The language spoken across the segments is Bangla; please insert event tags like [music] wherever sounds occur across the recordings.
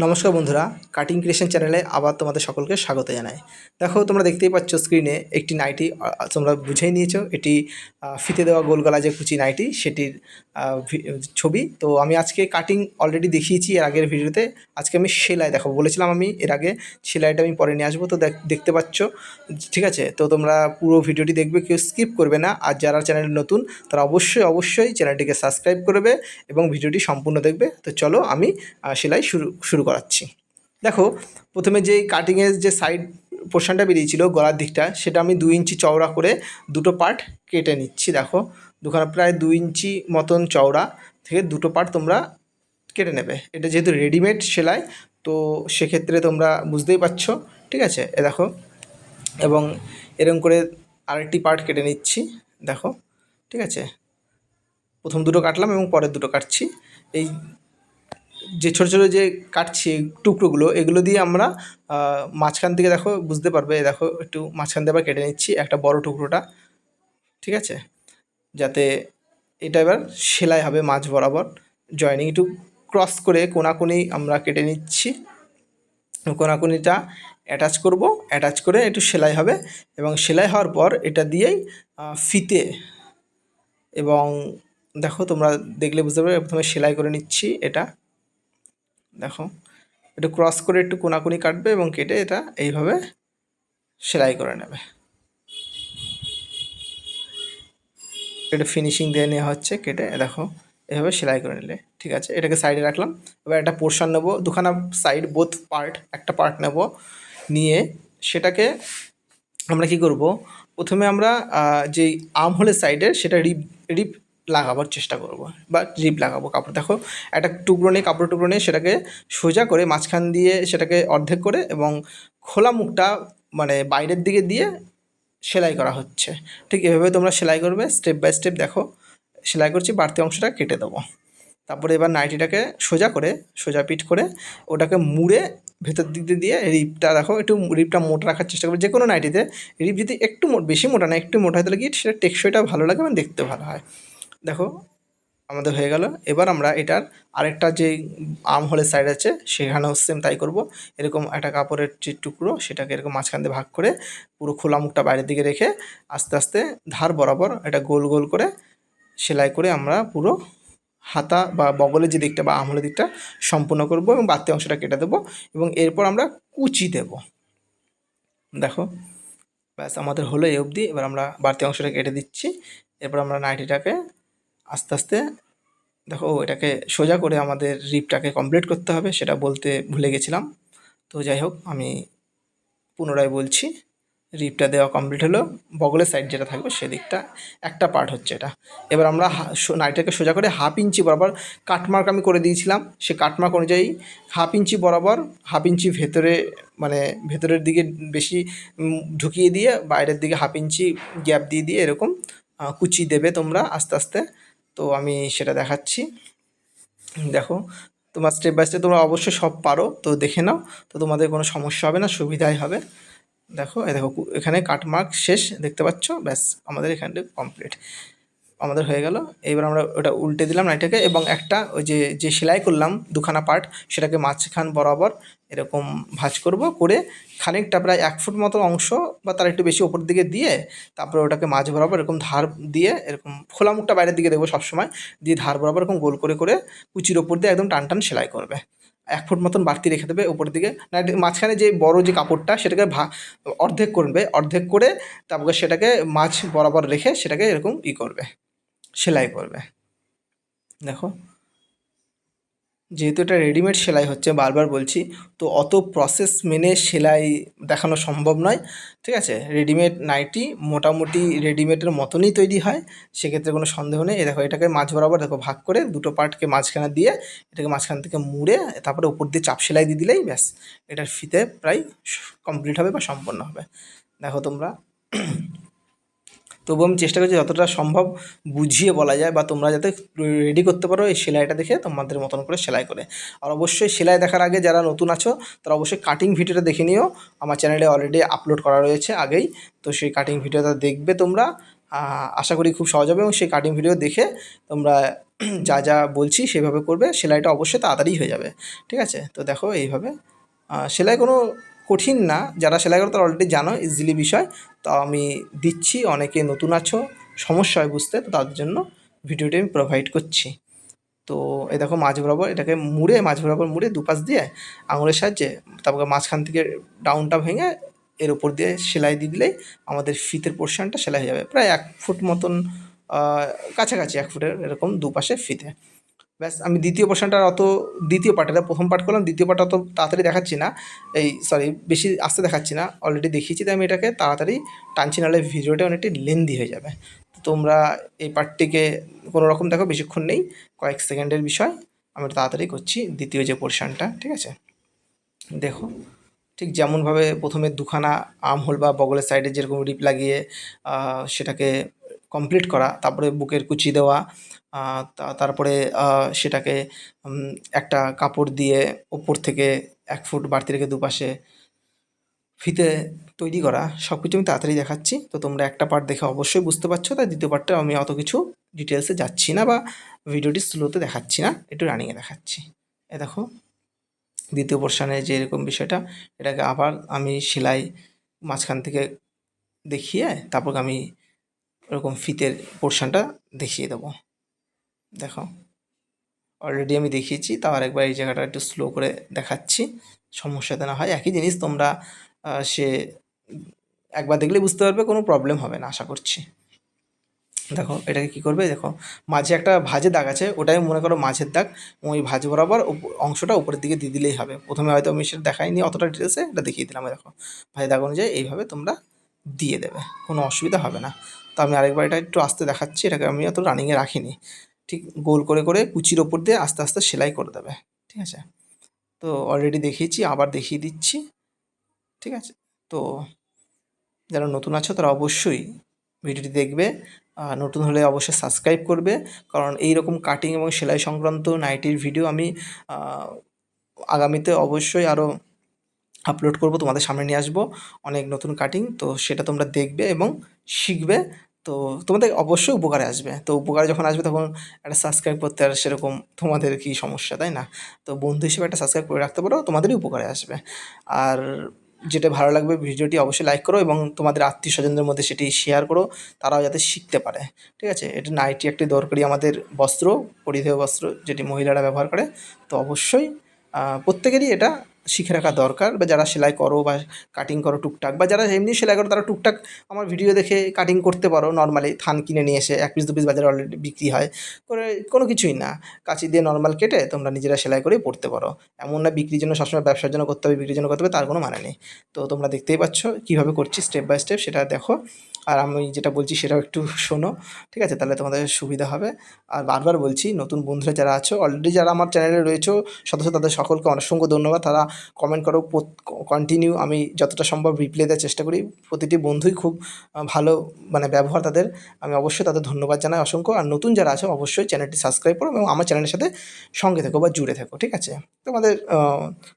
নমস্কার বন্ধুরা কাটিং ক্রিয়েশন চ্যানেলে আবার তোমাদের সকলকে স্বাগত জানাই। দেখো, তোমরা দেখতেই পাচ্ছ স্ক্রিনে একটি নাইটি তোমরা বুঝেই নিয়েছো, এটি ফিতে দেওয়া গোলগলা যে কুচি নাইটি, সেটির ছবি। তো আমি আজকে কাটিং অলরেডি দেখিয়েছি এর আগের ভিডিওতে, আজকে আমি সেলাই দেখাবো। বলেছিলাম আমি এর আগে, সেলাইটা আমি পরে নিয়ে আসব, তো দেখ- দেখতে পাচ্ছ, ঠিক আছে? তো তোমরা পুরো ভিডিওটি দেখবে, কেউ স্কিপ করবে না। আর যারা চ্যানেল নতুন, তারা অবশ্যই অবশ্যই চ্যানেলটিকে সাবস্ক্রাইব করবে এবং ভিডিওটি সম্পূর্ণ দেখবে। তো চলো আমি সেলাই শুরু শুরু করাচ্ছি। দেখো, প্রথমে যেই কাটিংয়ের যে সাইড পোর্শনটা বেরিয়েছিল গলার দিকটা, সেটা আমি দুই ইঞ্চি চওড়া করে দুটো পার্ট কেটে নিচ্ছি, দেখো। দুখানা প্রায় দুই ইঞ্চি মতন চওড়া থেকে দুটো পার্ট তোমরা কেটে নেবে। এটা যেহেতু রেডিমেড সেলাই, তো সেক্ষেত্রে তোমরা বুঝতেই পারছ, ঠিক আছে? এ দেখো, এবং এরকম করে আরেকটি পার্ট কেটে নিচ্ছি, দেখো, ঠিক আছে? প্রথম দুটো কাটলাম এবং পরের দুটো কাটছি। এই যে ছোটো ছোটো যে কাটছি টুকরোগুলো, এগুলো দিয়ে আমরা মাঝখান থেকে দেখো বুঝতে পারবে দেখো একটু মাঝখান দিয়ে আবার কেটে নিচ্ছি একটা বড় টুকরোটা, ঠিক আছে? যাতে এটা এবার সেলাই হবে মাঝ বরাবর জয়েনিং একটু ক্রস করে কোনাকুনি আমরা কেটে নিচ্ছি, কোনাকুনিটা অ্যাটাচ করব অ্যাটাচ করে একটু সেলাই হবে এবং সেলাই হওয়ার পর এটা দিয়েই ফিতে এবং দেখো তোমরা দেখলে বুঝতে পারবে, প্রথমে সেলাই করে নিচ্ছি এটা। দেখো একটু ক্রস করে একটু কোনাকুনি কাটবে এবং কেটে এটা এইভাবে সেলাই করে নেবে। এটা ফিনিশিং দিয়ে নেওয়া হচ্ছে, কেটে দেখো, এভাবে সেলাই করে নিলে, ঠিক আছে? এটাকে সাইডে রাখলাম, এবার একটা পোর্শন নেব, দুখানা সাইড বোথ পার্ট একটা পার্ট নেব, নিয়ে সেটাকে আমরা কি করব? প্রথমে আমরা যেই আর্ম হোলের সাইডের সেটা রিপ রিপ লাগাবার চেষ্টা করব, বা রিপ লাগাবো কাপড়। দেখো, একটা টুকরো নিয়ে কাপড় টুকরো নিয়ে সেটাকে সোজা করে মাঝখান দিয়ে সেটাকে অর্ধেক করে এবং খোলা মুখটা মানে বাইরের দিকে দিয়ে সেলাই করা হচ্ছে। ঠিক এভাবে তোমরা সেলাই করবে স্টেপ বাই স্টেপ দেখো, সেলাই করছি, বাড়তি অংশটা কেটে দেবো। তারপরে এবার নাইটিটাকে সোজা করে, সোজা পিঠ করে ওটাকে মুড়ে ভেতর দিক দিয়ে দিয়ে রিপটা দেখো, একটু রিপটা মোটা রাখার চেষ্টা করবে। যে কোনো নাইটিতে রিপ যদি একটু বেশি মোটা না, একটু মোটা হয়, তাহলে কি সেটা টেকসইটা ভালো লাগে এবং দেখতে ভালো হয়। দেখো, আমাদের হয়ে গেল। এবার আমরা এটার আরেকটা যে আর্ম হোলের সাইড আছে, সেখানেও সেম তাই করব। এরকম একটা কাপড়ের যে টুকরো, সেটাকে এরকম মাঝখান দিয়ে ভাগ করে পুরো খোলা মুখটা বাইরের দিকে রেখে আস্তে আস্তে ধার বরাবর এটা গোল গোল করে সেলাই করে আমরা পুরো হাতা বা বগলের যে দিকটা বা আঙুলের দিকটা সম্পূর্ণ করব এবং বাড়তি অংশটা কেটে দেবো এবং এরপর আমরা কুচি দেব। দেখো, ব্যাস আমাদের হলো এই অবধি। এবার আমরা বাড়তি অংশটা কেটে দিচ্ছি। এরপর আমরা নাইটিটাকে আস্তে আস্তে দেখো এটাকে সোজা করে আমাদের রিপটাকে কমপ্লিট করতে হবে, সেটা বলতে ভুলে গেছিলাম। তো যাই হোক, আমি পুনরায় বলছি, রিপটা দেওয়া কমপ্লিট হলো। বগলের সাইড যেটা থাকবে সেদিকটা, একটা পার্ট হচ্ছে এটা। এবার আমরা সো- সোজা করে হাফ ইঞ্চি বরাবর কাটমার্ক আমি করে দিয়েছিলাম। সে কাটমার্ক অনুযায়ী হাফ ইঞ্চি বরাবর হাফ ইঞ্চি ভেতরে মানে ভেতরের দিকে বেশি ঢুকিয়ে দিয়ে বাইরের দিকে হাফ ইঞ্চি গ্যাপ দিয়ে দিয়ে এরকম কুচি দেবে তোমরা আস্তে আস্তে। তো আমি সেটা দেখাচ্ছি। দেখো, তোমার স্টেপ বাই স্টেপ তোমরা অবশ্যই সব পারো, তো দেখে নাও। তো তোমাদের কোনো সমস্যা হবে না, সুবিধাই হবে। দেখো দেখো, এখানে কাটমার্ক শেষ, দেখতে পাচ্ছ? ব্যাস, আমাদের এখানটা কমপ্লিট আমাদের হয়ে গেল। এবার আমরা ওটা উল্টে দিলাম নাইটাকে এবং একটা ওই যে যে সেলাই করলাম দুখানা পার্ট, সেটাকে মাঝখান বরাবর এরকম ভাঁজ করব করে খানিকটা প্রায় এক ফুট মতো অংশ বা তার একটু বেশি ওপর দিকে দিয়ে তারপরে ওটাকে মাঝ বরাবর এরকম ধার দিয়ে এরকম খোলা মুখটা বাইরের দিকে দেখব সবসময়, দিয়ে ধার বরাবর এরকম গোল করে করে কুচির ওপর দিয়ে একদম টান টান সেলাই করবে। এক ফুট মতন বাড়তি রেখে দেবে উপরের দিকে। না মাঝখানে যে বড় যে কাপড়টা সেটাকে ভা, অর্ধেক করবে, অর্ধেক করে তারপরে সেটাকে মাছ বরাবর রেখে সেটাকে এরকম ই করবে। সেলাই করবে। দেখো। যেহেতু এটা রেডিমেড সেলাই হচ্ছে, বারবার বলছি, তো অত প্রসেস মেনে সেলাই দেখানো সম্ভব নয়, ঠিক আছে? রেডিমেড নাইটি মোটামুটি রেডিমেডের মতনই তৈরি হয়, সেক্ষেত্রে কোনো সন্দেহ নেই। দেখো, এটাকে মাঝ বরাবর দেখো ভাগ করে দুটো পার্টকে মাঝখানে দিয়ে এটাকে মাঝখান থেকে মুড়ে তারপরে উপর দিয়ে চাপ সেলাই দিয়ে দিলেই ব্যাস, এটার ফিতে প্রায় কমপ্লিট হবে বা সম্পন্ন হবে। দেখো তোমরা। তবু আমি চেষ্টা করছি যতটা সম্ভব বুঝিয়ে বলা যায় বা তোমরা যাতে রেডি করতে পারো এই সেলাইটা দেখে তোমাদের মতন করে সেলাই করে। আর অবশ্যই সেলাই দেখার আগে যারা নতুন আছো, তারা অবশ্যই কাটিং ভিডিওটা দেখে নিও। আমার চ্যানেলে অলরেডি আপলোড করা রয়েছে আগেই। তো সেই কাটিং ভিডিওটা দেখবে তোমরা। আশা করি খুব সহজ হবে এবং সেই কাটিং ভিডিও দেখে তোমরা যা যা বলছি সেভাবে করবে। সেলাইটা অবশ্যই তাড়াতাড়ি হয়ে যাবে। ঠিক আছে? তো দেখো এইভাবে। সেলাই কোনো কঠিন না, যারা সেলাই করো তারা অলরেডি জানো ইজিলি বিষয়। তো আমি দিচ্ছি, অনেকে নতুন আছো, সমস্যা হয় বুঝতে, তো তাদের জন্য ভিডিওটি আমি প্রোভাইড করছি। তো এই দেখো মাছ বরাবর, এটাকে মুড়ে মাছ বরাবর মুড়ে দুপাশ দিয়ে আঙুলের সাহায্যে, তারপরে মাঝখান থেকে ডাউনটা ভেঙে এর উপর দিয়ে সেলাই দিয়ে দিলেই আমাদের ফিতের পোর্শনটা সেলাই হয়ে যাবে। প্রায় এক ফুট মতন কাছাকাছি, এক ফুটের এরকম দুপাশে ফিতে। ব্যাস, আমি দ্বিতীয় পোর্শনটা অত দ্বিতীয় পার্ট এটা প্রথম পার্ট করলাম, দ্বিতীয় পার্ট অত তাড়াতাড়ি দেখাচ্ছি না। এই সরি বেশি আসতে দেখাচ্ছি না অলরেডি দেখিয়েছি, তাই আমি এটাকে তাড়াতাড়ি টানছি, নাহলে ভিডিওটা অনেকটি লেন্দি হয়ে যাবে। তোমরা এই পার্টটিকে কোনো রকম দেখো, বেশিক্ষণ নেই, কয়েক সেকেন্ডের বিষয়, আমি তাড়াতাড়ি করছি, দ্বিতীয় যে পোর্শনটা ঠিক আছে? দেখো, ঠিক যেমনভাবে প্রথমে দুখানা আর্ম হোল বা বগলের সাইডে যেরকম রিপ লাগিয়ে সেটাকে কমপ্লিট করা, তারপরে বুকের কুচি দেওয়া তারপরে সেটাকে একটা কাপড় দিয়ে ওপর থেকে এক ফুট বাড়তি রেখে দুপাশে ফিতে তৈরি করা সব কিছু আমি তাড়াতাড়ি দেখাচ্ছি। তো তোমরা একটা পার্ট দেখে অবশ্যই বুঝতে পারছ, তাই দ্বিতীয় পার্টটা আমি অত কিছু ডিটেলসে যাচ্ছি না বা ভিডিওটি স্লোতে দেখাচ্ছি না, একটু রানিংয়ে দেখাচ্ছি। এ দেখো, দ্বিতীয় পোর্শানে যে এরকম বিষয়টা, এটাকে আবার আমি সেলাই মাঝখান থেকে দেখিয়ে, তারপর আমি এরকম ফিতের পোর্শনটা দেখিয়ে দেবো। দেখো অলরেডি আমি দেখিয়েছি, তাও আরেকবার এই জায়গাটা একটু স্লো করে দেখাচ্ছি। সমস্যাতে না হয়, একই জিনিস তোমরা সে একবার দেখলে বুঝতে পারবে, কোনো প্রবলেম হবে না, আশা করছি। দেখো, এটাকে কি করবে? দেখো, মাঝে একটা ভাজের দাগ আছে, ওটাই মনে করো মাঝের দাগ, ওই ভাজ বরাবর অংশটা উপরের দিকে দিয়ে দিলেই হবে। প্রথমে হয়তো আমি সেটা দেখাইনি, অতটা ডিটেলসে এটা দেখিয়ে দিলাম দেখো। ভাজের দাগ অনুযায়ী এইভাবে তোমরা দিয়ে দেবে, কোনো অসুবিধা হবে না। তো আমি আরেকবার এটা একটু আস্তে দেখাচ্ছি, এটাকে আমি অত রানিংয়ে রাখিনি। ঠিক গোল করে করে কুচির ওপর দিয়ে আস্তে আস্তে সেলাই করে দেবে, ঠিক আছে? তো অলরেডি দেখিয়েছি, আবার দেখিয়ে দিচ্ছি, ঠিক আছে? তো যারা নতুন আছো, তারা অবশ্যই ভিডিওটি দেখবে নতুন হলে অবশ্যই সাবস্ক্রাইব করবে, কারণ এই রকম কাটিং এবং সেলাই সংক্রান্ত নাইটির ভিডিও আমি আগামীতে অবশ্যই আরও আপলোড করব, তোমাদের সামনে নিয়ে আসব। অনেক নতুন কাটিং তো সেটা তোমরা দেখবে এবং শিখবে। তো তোমাদের অবশ্যই উপকারে আসবে। তো উপকারে যখন আসবে তখন একটা সাবস্ক্রাইব করতে আর সেরকম তোমাদের কি সমস্যা, তাই না? তো বন্ধু হিসেবে একটা সাবস্ক্রাইব করে রাখতে পারো, তোমাদেরই উপকারে আসবে। আর যেটা ভালো লাগবে, ভিডিওটি অবশ্যই লাইক করো এবং তোমাদের আত্মীয় স্বজনদের মধ্যে সেটি শেয়ার করো, তারাও যাতে শিখতে পারে। ঠিক আছে? এটা নাইটি একটি দরকারি আমাদের বস্ত্র, পরিধেয় বস্ত্র, যেটি মহিলারা ব্যবহার করে। তো অবশ্যই প্রত্যেকেরই এটা শিখে রাখা দরকার বা যারা সেলাই করো বা কাটিং করো টুকটাক বা যারা এমনি সেলাই করো তারা টুকটাক আমার ভিডিও দেখে কাটিং করতে পারো। নর্মালি থান কিনে নিয়ে এসে এক পিস দু পিস বাজারে অলরেডি বিক্রি হয়। করে কোনো কিছুই না। কাঁচি দিয়ে নর্মাল কেটে তোমরা নিজেরা সেলাই করেই পড়তে পারো। এমন না বিক্রির জন্য সবসময় ব্যবসার জন্য করতে হবে, বিক্রির জন্য করতে হবে, তার কোনো মানে নেই। তো তোমরা দেখতেই পাচ্ছ কীভাবে করছি স্টেপ বাই স্টেপ সেটা দেখো। আর আমি যেটা বলছি সেটাও একটু শোনো, ঠিক আছে? তাহলে তোমাদের সুবিধা হবে। আর বারবার বলছি, নতুন বন্ধুরা যারা আছো অলরেডি যারা আমার চ্যানেলে রয়েছে, সদস্য, তাদের সকলকে অসংখ্য ধন্যবাদ। তারা কমেন্ট করো কন্টিনিউ আমি যতটা সম্ভব রিপ্লাই দেওয়ার চেষ্টা করি। প্রতিটি বন্ধুই খুব ভালো মানে ব্যবহার তাদের। আমি অবশ্যই তাদের ধন্যবাদ জানাই অসংখ্য। আর নতুন যারা আছে, অবশ্যই চ্যানেলটি সাবস্ক্রাইব করো এবং আমার চ্যানেলের সাথে সঙ্গে থেকো বা জুড়ে থেকো, ঠিক আছে? তোমাদের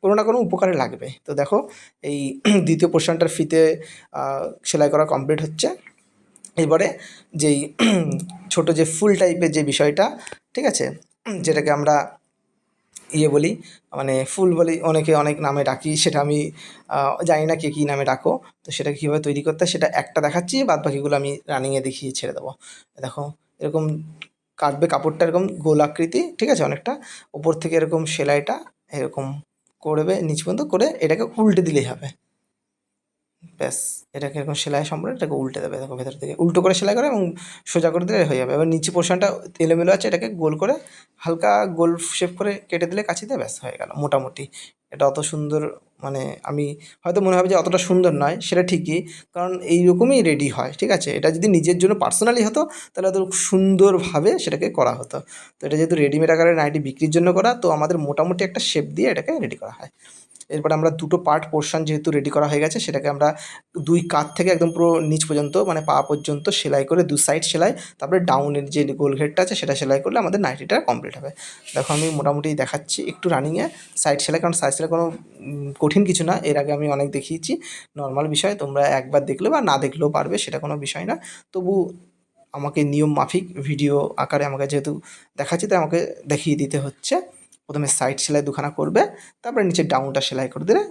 কোনো না কোনো উপকারে লাগবে। তো দেখো, এই [clears throat] দ্বিতীয় পোর্শনটার ফিতে সেলাই করা কমপ্লিট হচ্ছে। এবারে যেই ছোট যে ফুল টাইপের যে বিষয়টা, ঠিক আছে? যেটাকে আমরা ইয়ে বলি মানে ফুল বলি, অনেকে অনেক নামে ডাকি, সেটা আমি জানি না কে কী নামে ডাকো, তো সেটা কীভাবে তৈরি করতে সেটা একটা দেখাচ্ছি বাদ বাকিগুলো আমি রানিংয়ে দেখিয়ে ছেড়ে দেবো। দেখো, এরকম কাটবে কাপড়টা এরকম গোল আকৃতি, ঠিক আছে? অনেকটা ওপর থেকে এরকম সেলাইটা এরকম করবে, নিচ পর্যন্ত করে এটাকে উল্টে দিলেই হবে। ব্যাস, এটাকে এরকম সেলাই সম্পূর্ণ, এটাকে উল্টে দেবে, দেখো ভেতর থেকে। উল্টো করে সেলাই করে এবং সোজা করে দিলে হয়ে যাবে। এবার নিচে পোর্শনটা এলোমেলো আছে, এটাকে গোল করে হালকা গোল শেপ করে কেটে দিলে কাছিতে ব্যাস, হয়ে গেল মোটামুটি। এটা অত সুন্দর মানে আমি হয়তো মনে হবে যে অতটা সুন্দর নয়, সেটা ঠিকই, কারণ এইরকমই রেডি হয়, ঠিক আছে? এটা যদি নিজের জন্য পার্সোনালি হতো, তাহলে তো সুন্দরভাবে সেটাকে করা হতো। তো এটা যেহেতু রেডিমেড আকারে নাইটি বিক্রির জন্য করা, তো আমাদের মোটামুটি একটা শেপ দিয়ে এটাকে রেডি করা হয়। এরপর আমরা দুটো পার্ট পোর্শন যেহেতু রেডি করা হয়ে গেছে, সেটাকে আমরা দুই কাত থেকে একদম পুরো নিচ পর্যন্ত মানে পা পর্যন্ত সেলাই করে দু সাইড সেলাই, তারপরে ডাউনের যে গোল ঘেরটা আছে সেটা সেলাই করলে আমাদের নাইটিটা কমপ্লিট হবে। দেখো আমি মোটামুটি দেখাচ্ছি একটু রানিংয়ে সাইড সেলাই, কারণ সাইড সেলাই কোনো কঠিন কিছু না, এর আগে আমি অনেক দেখিয়েছি। নর্মাল বিষয়, তোমরা একবার দেখলে বা না দেখলেও পারবে, সেটা কোনো বিষয় না। তবু আমাকে নিয়ম মাফিক ভিডিও আকারে আমাকে যেহেতু দেখাচ্ছি, তাই আমাকে দেখিয়ে দিতে হচ্ছে। প্রথমে সাইড সেলাই দুখানা করবে, তারপরে নিচে ডাউনটা সেলাই করে দিলে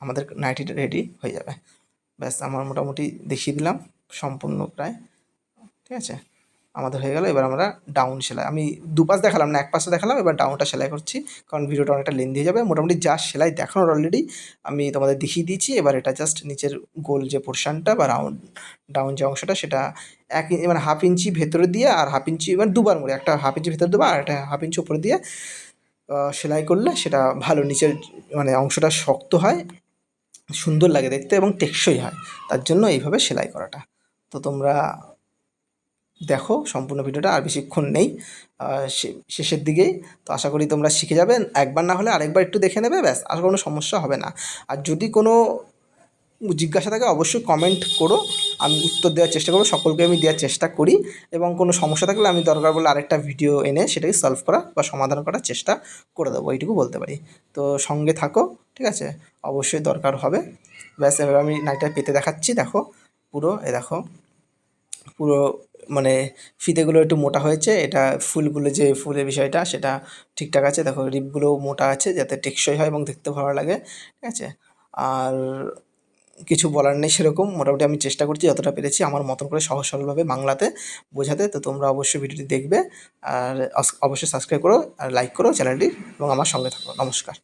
আমাদের নাইটিটা রেডি হয়ে যাবে। ব্যাস, আমার মোটামুটি দেখিয়ে দিলাম সম্পূর্ণ প্রায়, ঠিক আছে? আমাদের হয়ে গেল, এবার আমরা ডাউন সেলাই, আমি দুপাশ দেখালাম না এক পাশে দেখালাম, এবার ডাউনটা সেলাই করছি, কারণ ভিডিওটা অনেকটা লেন্দি হয়ে যাবে, মোটামুটি যা সেলাই দেখানোর অলরেডি আমি তোমাদের দেখিয়ে দিয়েছি, এবার এটা জাস্ট নিচের গোল যে পোর্শনটা বা রাউন্ড ডাউন যে অংশটা, সেটা এক মানে হাফ ইঞ্চি ভেতরে দিয়ে আর হাফ ইঞ্চি মানে দুবার করে একটা হাফ ইঞ্চি ভেতরে দেবো আর একটা হাফ ইঞ্চি উপরে দিয়ে সেলাই করলে সেটা ভালো নিচের মানে অংশটা শক্ত হয়, সুন্দর লাগে দেখতে এবং টেকসই হয়। তার জন্য এইভাবে সেলাই করাটা। তো তোমরা দেখো, সম্পূর্ণ ভিডিওটা আর বেশিক্ষণ নেই। শেষের দিকেই। তো আশা করি তোমরা শিখে যাবে। একবার না হলে আরেকবার একটু দেখে নেবে, ব্যাস, আর কোনো সমস্যা হবে না। আর যদি কোনো জিজ্ঞাসা থাকে অবশ্যই কমেন্ট করো। আমি উত্তর দেওয়ার চেষ্টা করব, সকলকে আমি দেওয়ার চেষ্টা করি এবং কোনো সমস্যা থাকলে আমি দরকার বলে আরেকটা ভিডিও এনে সেটাকে সলভ করা বা সমাধান করার চেষ্টা করে দেবো, এইটুকু বলতে পারি। তো সঙ্গে থাকো, ঠিক আছে? অবশ্যই দরকার হবে। ব্যাস, এবার আমি নাইটটা পেতে দেখাচ্ছি, দেখো। পুরো, এ দেখো। পুরো মানে ফিতেগুলো একটু মোটা হয়েছে, এটা ফুলগুলো যে ফুলের বিষয়টা, সেটা ঠিকঠাক আছে। দেখো রিপগুলো মোটা আছে, যাতে টেকসই হয় এবং দেখতে ভালো লাগে, ঠিক আছে? আর কিছু বলার নেই সেরকম। মোটামুটি আমি চেষ্টা করছি যতটা পেরেছি আমার মতন করে সহজ সরলভাবে বাংলাতে বোঝাতে। তো তোমরা অবশ্যই ভিডিওটি দেখবে আর অবশ্যই সাবস্ক্রাইব করো আর লাইক করো চ্যানেলটি এবং আমার সঙ্গে থাকো। নমস্কার।